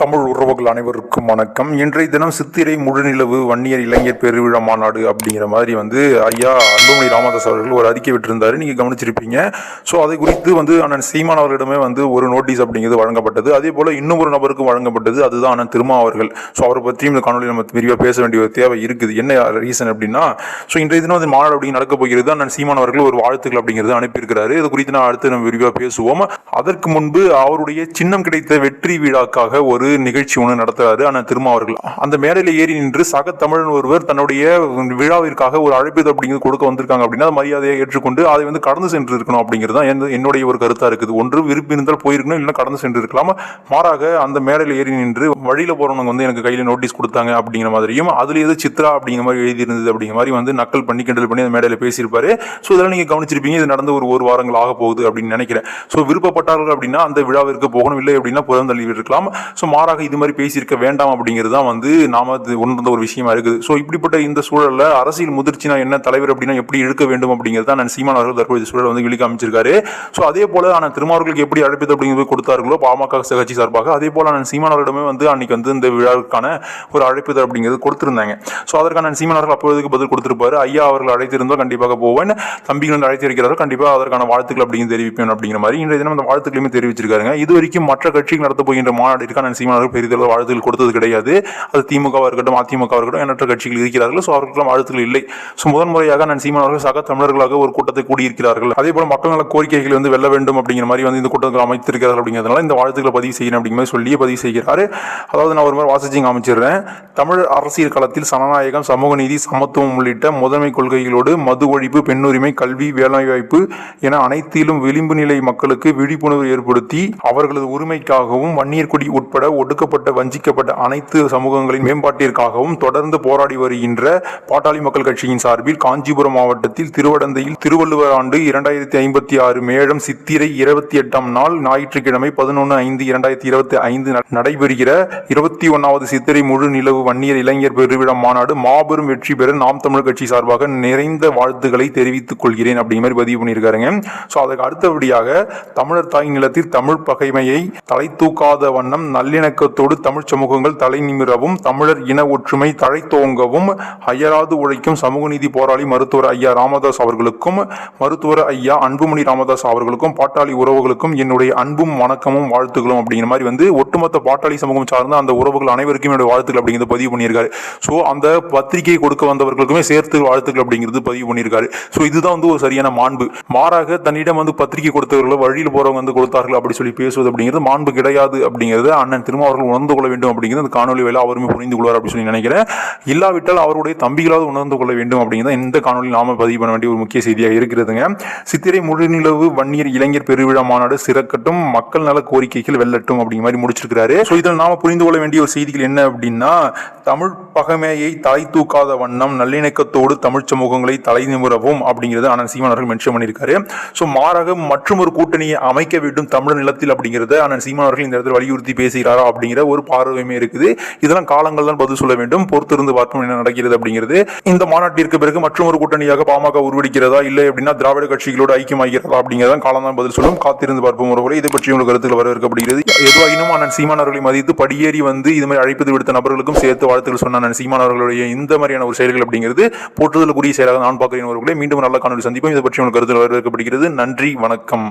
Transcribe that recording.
தமிழ் உறவுகள் அனைவருக்கும் வணக்கம். இன்றைய தினம் சித்திரை முழுநிலவு வன்னியர் இளைஞர் பெருவிழா மாநாடு அப்படிங்கிற மாதிரி வந்து ஐயா அன்புமணி ராமதாஸ் அவர்கள் ஒரு அறிக்கை விட்டிருந்தாரு. நீங்க கவனிச்சிருப்பீங்க. ஸோ அதை குறித்து வந்து அண்ணன் சீமான் அவர்களிடமே வந்து ஒரு நோட்டீஸ் அப்படிங்கிறது வழங்கப்பட்டது. அதே போல இன்னும் ஒரு நபருக்கும் வழங்கப்பட்டது. அதுதான் அண்ணன் திருமா அவர்கள். ஸோ அவரை பற்றியும் இந்த காணொலி நம்ம விரிவாக பேச வேண்டிய ஒரு தேவை இருக்குது. என்ன ரீசன் அப்படின்னா ஸோ இன்றைய தினம் வந்து மாநாடு அப்படி நடக்க போகிறது. அண்ணன் சீமான் அவர்கள் ஒரு வாழ்த்துக்கள் அப்படிங்கிறது அனுப்பியிருக்கிறாரு. இது குறித்து நான் அடுத்து நம்ம விரிவாக பேசுவோம். அதற்கு முன்பு அவருடைய சின்னம் கிடைத்த வெற்றி விழாக்காக ஒரு நிகழ்ச்சி ஒன்று நடத்துறாரு ஆனால் திருமா அவர்கள். அந்த மேடையில் ஏறி நின்று சக தமிழன் ஒருவர் தன்னுடைய விழாவிற்காக ஒரு அழைப்பு அப்படிங்கிறது கொடுக்க வந்திருக்காங்க அப்படின்னா மரியாதையை ஏற்றுக்கொண்டு அதை வந்து கடந்து சென்று இருக்கணும் அப்படிங்கிறது தான் எந்த- என்னுடைய ஒரு கருத்தா இருக்குது. ஒன்று விருப்பம் இருந்தால் போயிருக்கணும் இல்லைன்னா கடந்து சென்று இருக்கலாம் மாறாக அந்த மேடையில் ஏறி நின்று வழியில் போறவங்க வந்து எனக்கு கையில் நோட்டீஸ் கொடுத்தாங்க அப்படிங்கிற மாதிரியும் அதுல ஏதோ சித்ரா அப்படிங்கிற மாதிரி எழுதி இருந்தது அப்படிங்கிற மாதிரி வந்து நக்கல் பண்ணி கிண்டல் பண்ணி அந்த மேடையில் பேசியிருப்பாரு. ஸோ இதெல்லாம் நீங்க கவனிச்சிருப்பீங்க இது நடந்து ஒரு ஒரு வாரங்கள் ஆக போகுது அப்படின்னு நினைக்கிறேன். ஸோ விருப்பப்பட்டார்கள் அப்படின்னா அந்த விழாவிற்கு போகணும் இல்லை அப்படின்னா புறம் தள்ளி இருக்கலாம் ஸோ மாறாக இது மாதிரி பேசியிருக்க வேண்டாம் அப்படிங்கிறது தான் வந்து நாம உணர்ந்த ஒரு விஷயமா இருக்குது. ஸோ இப்படிப்பட்ட இந்த சூழலில் அரசியல் முதிர்ச்சினா என்ன தலைவர் அப்படின்னா எப்படி இருக்க வேண்டும் அப்படிங்கிறது தான் நான் சீமான் அவர்கள் தற்போது சூழல் வந்து விழிக்க அமைச்சிருக்காரு ஸோ அதே போல ஆனால் திருமாவர்களுக்கு எப்படி அழைப்பது அப்படிங்கிறது கொடுத்தார்களோ பாமக கட்சி சார்பாக அதே போல நான் சீமான் அவர்களிடமே வந்து அன்னைக்கு வந்து இந்த விழாவுக்கான ஒரு அழைப்புதல் அப்படிங்கிறது கொடுத்திருந்தாங்க. ஸோ அதற்கான நான் சீமான் அவர்கள் அப்போதுக்கு பதில் கொடுத்திருப்பாரு. ஐயா அவர்கள் அழைத்திருந்தால் கண்டிப்பாக போவேன். தம்பிகள் அழைத்து அழைத்திருக்கிறார்கள். கண்டிப்பாக அதற்கான வாழ்த்துக்கள் அப்படிங்கிறது தெரிவிப்பேன் அப்படிங்கிற மாதிரி இன்றைய தினம் அந்த வாழ்த்துக்களையுமே தெரிவிச்சிருக்காங்க இது வரைக்கும் மற்ற கட்சிகள் நடத்த போகின்ற மாநாட்டிற்கு நான் சீமான் பெரிதளவு வாழ்த்துகள் கொடுத்தது கிடையாது. அது திமுகவாக இருக்கட்டும் அதிமுகவாக இருக்கட்டும் எண்ணற்ற கட்சிகள் இருக்கிறார்கள் ஸோ அவர்களுக்கெல்லாம் வாழ்த்துகள் இல்லை. ஸோ முதன்முறையாக நான் சீமான் அவர்கள் சக தமிழர்களாக ஒரு கூட்டத்தை கூடியிருக்கிறார்கள். அதே போல மக்கள் நல கோரிக்கைகள் வந்து வெல்ல வேண்டும் அப்படிங்கிற மாதிரி வந்து இந்த கூட்டத்தில் அமைத்திருக்கிறார்கள் அப்படிங்கிறதுனால இந்த வாழ்த்துக்களை பதிவு செய்யணும் அப்படிங்கிற மாதிரி சொல்லியே பதிவு செய்கிறார். அதாவது நான் ஒரு மாதிரி வாசிச்சிங்க அமைச்சிடுறேன். தமிழ் அரசியல் களத்தில் சனநாயகம் சமூக நீதி சமத்துவம் உள்ளிட்ட முதன்மை கொள்கைகளோடு மது ஒழிப்பு பெண்ணுரிமை கல்வி வேலை வாய்ப்பு என அனைத்திலும் விளிம்பு நிலை மக்களுக்கு விழிப்புணர்வு ஏற்படுத்தி அவர்களது உரிமைக்காகவும் வன்னியர்குடி உட்பட ஒடுக்கப்பட்ட வஞ்சிக்கப்பட்ட அனைத்து சமூகங்களின் மேம்பாட்டிற்காகவும் தொடர்ந்து போராடி வருகின்ற பாட்டாளி மக்கள் கட்சியின் சார்பில் காஞ்சிபுரம் மாவட்டத்தில் திருவடந்தையில் திருவள்ளுவர் ஆண்டு இரண்டாயிரத்தி ஐம்பத்தி ஆறு மேடம் சித்திரை இருபத்தி எட்டாம் நாள் ஞாயிற்றுக்கிழமை பதினொன்று ஐந்து இரண்டாயிரத்தி இருபத்தி ஐந்து நடைபெறுகிற இருபத்தி ஒன்னாவது சித்திரை முழு நிலவு வன்னியர் இளைஞர் பெருவிழா மாநாடு மாபெரும் வெற்றி பெற நாம் தமிழ் கட்சி சார்பாக நிறைந்த வாழ்த்துக்களை தெரிவித்துக் கொள்கிறேன் அப்படிங்கிற மாதிரி பதிவு பண்ணியிருக்காருங்க. ஸோ அதுக்கு அடுத்தபடியாக தமிழர் தாய் நிலத்தில் தமிழ் பகைமையை தலை தூக்காத வண்ணம் நல்லிண நல்லிணக்கத்தோடு தமிழ் சமூகங்கள் தலை நிமிரவும் தமிழர் இன ஒற்றுமை தழைத்தோங்கவும் அயராது உழைக்கும் சமூக நீதி போராளி மருத்துவர் ஐயா ராமதாஸ் அவர்களுக்கும் மருத்துவர் ஐயா அன்புமணி ராமதாஸ் அவர்களுக்கும் பாட்டாளி உறவுகளுக்கும் என்னுடைய அன்பும் வணக்கமும் வாழ்த்துக்களும் அப்படிங்கிற மாதிரி வந்து ஒட்டுமொத்த பாட்டாளி சமூகம் சார்ந்த அந்த உறவுகள் அனைவருக்கும் என்னுடைய வாழ்த்துக்கள் அப்படிங்கிறது பதிவு பண்ணியிருக்காரு. ஸோ அந்த பத்திரிகை கொடுக்க வந்தவர்களுக்குமே சேர்த்து வாழ்த்துக்கள் அப்படிங்கிறது பதிவு பண்ணியிருக்காரு. ஸோ இதுதான் வந்து ஒரு சரியான மாண்பு. மாறாக தன்னிடம் வந்து பத்திரிகை கொடுத்தவர்கள் வழியில் போறவங்க வந்து கொடுத்தார்கள் அப்படி சொல்லி பேசுவது அப்படிங்கிறது மாண்பு கிடையாது அப்படிங்கிறது அண்ணன் திருமாவர்கள் உணர்ந்து கொள்ள வேண்டும் அப்படிங்கிறது அந்த காணொலி வேலை அவருமே புரிந்து கொள்வார் அப்படின்னு சொல்லி நினைக்கிறேன். இல்லாவிட்டால் அவருடைய தம்பிகளாவது உணர்ந்து கொள்ள வேண்டும் அப்படிங்கிறது இந்த காணொலி நாம பதிவு பண்ண வேண்டிய ஒரு முக்கிய செய்தியாக இருக்கிறதுங்க. சித்திரை முழுநிலவு வன்னியர் இளைஞர் பெருவிழா மாநாடு சிறக்கட்டும் மக்கள் நல கோரிக்கைகள் வெல்லட்டும் அப்படிங்கிற மாதிரி முடிச்சிருக்கிறாரு. ஸோ இதில் நாம புரிந்து கொள்ள வேண்டிய ஒரு செய்திகள் என்ன அப்படின்னா தமிழ் பகமையை தலை தூக்காத வண்ணம் நல்லிணக்கத்தோடு தமிழ் சமூகங்களை தலை நிமிரவும் அப்படிங்கிறது அண்ணன் சீமான் அவர்கள் மென்ஷன் பண்ணியிருக்காரு. ஸோ மாறாக மற்றும் ஒரு கூட்டணியை அமைக்க வேண்டும் தமிழ் நிலத்தில் அப்படிங்கிறத அண்ணன் சீமான் அவர்கள் இந்த இடத்துல வலியுறுத்தி பேசுகிறாரா அப்படிங்கிற ஒரு பார்வையுமே இருக்குது. இதெல்லாம் காலங்கள் தான் பதில் சொல்ல வேண்டும். பொறுத்திருந்து பார்ப்போம் என்ன நடக்கிறது அப்படிங்கிறது. இந்த மாநாட்டிற்கு பிறகு மற்றும் ஒரு கூட்டணியாக பாமக உருவெடுக்கிறதா இல்லை அப்படின்னா திராவிட கட்சிகளோடு ஐக்கியமாகிறதா அப்படிங்கிறதான் காலம் தான் பதில் சொல்லும். காத்திருந்து பார்ப்போம் ஒரு இதை பற்றி உங்களுக்கு கருத்துக்கள் வரவேற்கப்படுகிறது. எதுவாயினும் அண்ணன் சீமான் அவர்களை மதித்து படியேறி வந்து இது மாதிரி அழைப்பது விடுத்த நபர்களுக்கும் சேர்த்து வாழ்த்துக்கள் சொன்ன அண்ணன் சீமான் அவர்களுடைய இந்த மாதிரியான ஒரு செயல்கள் அப்படிங்கிறது போற்றுதலுக்குரிய செயலாக நான் பார்க்கிறேன் அவர்களே மீண்டும் நல்ல காணொலி சந்திப்போம். இதை பற்றி உங்களுக்கு கருத்துக்கள் வரவேற்கப்படுகிறது. நன்றி வணக்கம்.